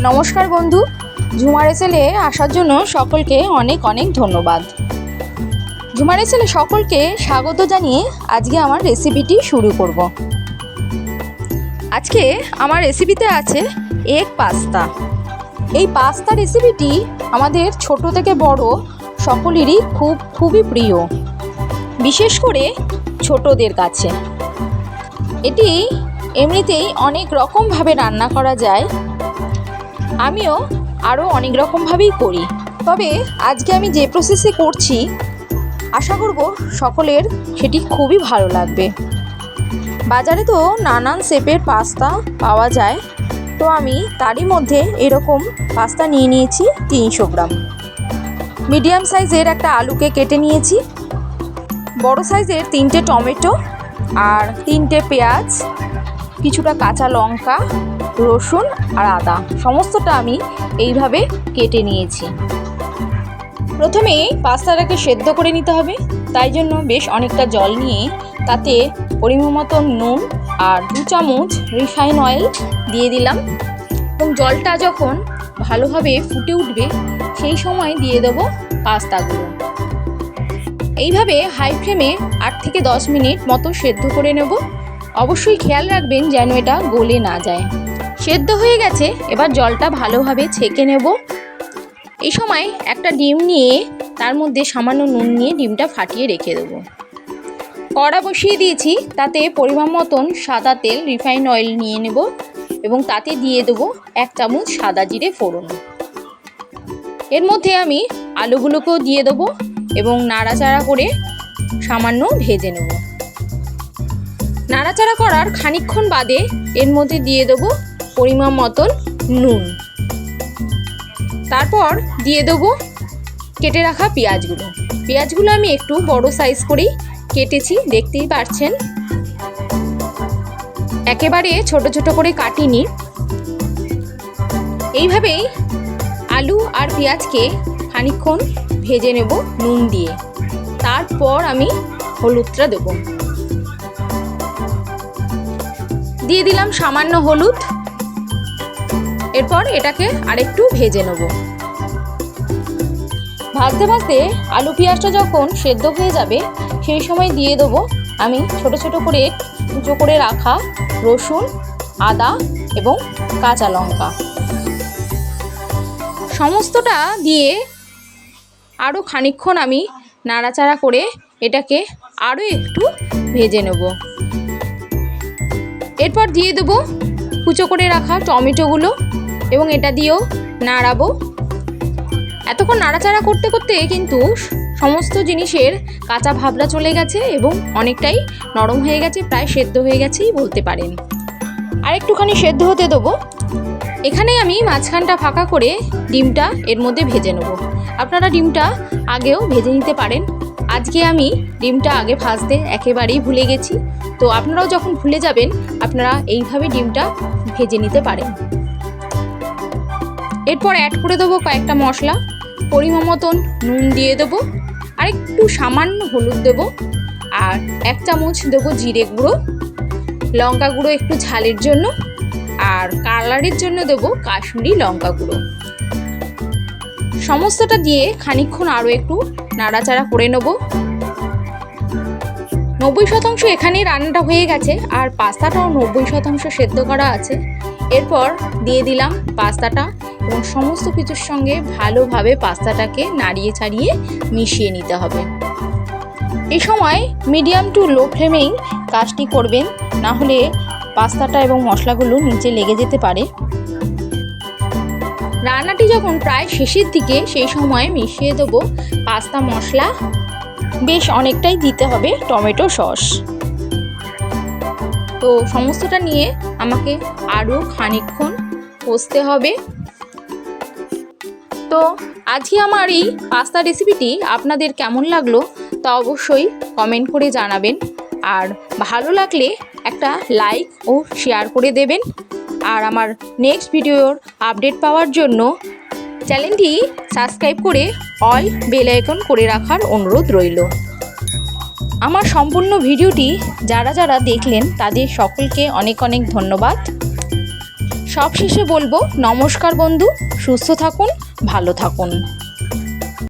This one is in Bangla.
নমস্কার বন্ধু। ঝুমার এসেলে আসার জন্য সকলকে অনেক অনেক ধন্যবাদ। ঝুমার এসেলে সকলকে স্বাগত জানিয়ে আজকে আমার রেসিপিটি শুরু করব। আজকে আমার রেসিপিতে আছে এগ পাস্তা এই পাস্তা রেসিপিটি আমাদের ছোট থেকে বড় সকলেরই খুব, খুবই প্রিয়। বিশেষ করে ছোটদের কাছে। এটি এমনিতেই অনেক রকমভাবে রান্না করা যায়। আমিও আরও অনেক রকমভাবেই করি। তবে আজকে আমি যে প্রসেসে করছি, আশা করব সকলের সেটি খুবই ভালো লাগবে। বাজারে তো নানান শেপের পাস্তা পাওয়া যায়, তো আমি তারই মধ্যে এরকম পাস্তা নিয়ে নিয়েছি তিনশো গ্রাম। মিডিয়াম সাইজের একটা আলুকে কেটে নিয়েছি, বড় সাইজের তিনটে টমেটো আর তিনটে পেঁয়াজ, কিছুটা কাঁচা লঙ্কা, রসুন আর আদা। সমস্তটা আমি এইভাবে কেটে নিয়েছি। প্রথমে পাস্তাটাকে সেদ্ধ করে নিতে হবে। তাই জন্য বেশ অনেকটা জল নিয়ে তাতে পরিমাণ মতো নুন আর দু চামচ রিফাইন অয়েল দিয়ে দিলাম। এবং জলটা যখন ভালোভাবে ফুটে উঠবে, সেই সময় দিয়ে দেবো পাস্তাগুলো। এইভাবে হাই ফ্লেমে আট থেকে দশ মিনিট মতো সেদ্ধ করে নেব। অবশ্যই খেয়াল রাখবেন যেন এটা গলে না যায়। সেদ্ধ হয়ে গেছে, এবার জলটা ভালোভাবে ছেঁকে নেব। এই সময় একটা ডিম নিয়ে তার মধ্যে সামান্য নুন নিয়ে ডিমটা ফাটিয়ে রেখে দেবো। কড়া বসিয়ে দিয়েছি, তাতে পরিমাণ মতন সাদা তেল রিফাইন অয়েল নিয়ে নেব এবং তাতে দিয়ে দেবো এক চামচ সাদা জিরে ফোড়ন। এর মধ্যে আমি আলুগুলোকেও দিয়ে দেবো। এবং নাড়াচাড়া করে সামান্য ভেজে নেব। নাড়াচাড়া করার খানিকক্ষণ বাদে এর মধ্যে দিয়ে দেবো পরিমাণ মতন নুন। তারপর দিয়ে দেবো কেটে রাখা পেঁয়াজগুলো। পেঁয়াজগুলো আমি একটু বড় সাইজ করেই কেটেছি, দেখতেই পারছেন। একেবারে ছোট ছোট করে কাটিনি। এইভাবেই আলু আর পেঁয়াজকে খানিকক্ষণ ভেজে নেব নুন দিয়ে। তারপর আমি হলুদটা দেবো। দিয়ে দিলাম সামান্য হলুদ। এরপর এটাকে আরেকটু ভেজে নেব। ভাজতে ভাজতে আলু পেঁয়াজটা যখন সেদ্ধ হয়ে যাবে, সেই সময় দিয়ে দেবো আমি ছোট ছোট করে কুচো করে রাখা রসুন, আদা এবং কাঁচা লঙ্কা। সমস্তটা দিয়ে আরও খানিকক্ষণ আমি নাড়াচাড়া করে এটাকে আরও একটু ভেজে নেব। এরপর দিয়ে দেবো কুচো করে রাখা টমেটোগুলো এবং এটা দিয়েও নাড়াবো। এতক্ষণ নাড়াচাড়া করতে করতে কিন্তু সমস্ত জিনিসের কাঁচা ভাবনা চলে গেছে এবং অনেকটাই নরম হয়ে গেছে, প্রায় সেদ্ধ হয়ে গেছেই বলতে পারেন। আর একটুখানি সেদ্ধ হতে দেবো। এখানে আমি মাঝখানটা ফাঁকা করে ডিমটা এর মধ্যে ভেজে নেব। আপনারা ডিমটা আগেও ভেজে নিতে পারেন। আজকে আমি ডিমটা আগে ভাজতে একেবারেই ভুলে গেছি। তো আপনারাও যখন ভুলে যাবেন, আপনারা এইভাবে ডিমটা ভেজে নিতে পারেন। এরপর অ্যাড করে দেবো কয়েকটা মশলা। পরিমাণ মতন নুন দিয়ে দেবো। আর একটু সামান্য হলুদ দেবো। আর এক চামচ দেবো জিরে গুঁড়ো। লঙ্কা গুঁড়ো একটু ঝালের জন্য। আর কালারের জন্য দেবো কাশ্মীরি লঙ্কা গুঁড়ো। সমস্তটা দিয়ে খানিকক্ষণ আরও একটু নাড়াচাড়া করে নেব। নব্বই শতাংশ এখানেই রান্নাটা হয়ে গেছে, আর পাস্তাটাও নব্বই শতাংশ সেদ্ধ করা আছে। এরপর দিয়ে দিলাম পাস্তাটা এবং সমস্ত কিছুর সঙ্গে ভালোভাবে পাস্তাটাকে নাড়িয়ে ছাড়িয়ে মিশিয়ে নিতে হবে। এ সময় মিডিয়াম টু লো ফ্লেমেই কাজটি করবেন, না হলে পাস্তাটা এবং মশলাগুলো নিচে লেগে যেতে পারে। রান্নাটি যখন প্রায় শেষের দিকে, সেই সময় মিশিয়ে দেবো পাস্তা মশলা। বেশ অনেকটাই দিতে হবে টমেটো সস। তো সমস্তটা নিয়ে আমাকে আরও খানিকক্ষণ কষতে হবে। তো আজকে আমার এই পাস্তা রেসিপিটি আপনাদের কেমন লাগল তা অবশ্যই কমেন্ট করে জানাবেন। আর ভালো লাগলে একটা লাইক ও শেয়ার করে দেবেন। আর আমার নেক্সট ভিডিওর আপডেট পাওয়ার জন্য চ্যানেলটি সাবস্ক্রাইব করে অল বেল আইকন করে রাখার অনুরোধ রইল। আমার সম্পূর্ণ ভিডিওটি যারা যারা দেখলেন, তাদের সকলকে অনেক অনেক ধন্যবাদ। সবশেষে বলব, নমস্কার বন্ধু, সুস্থ থাকুন, ভালো থাকুন।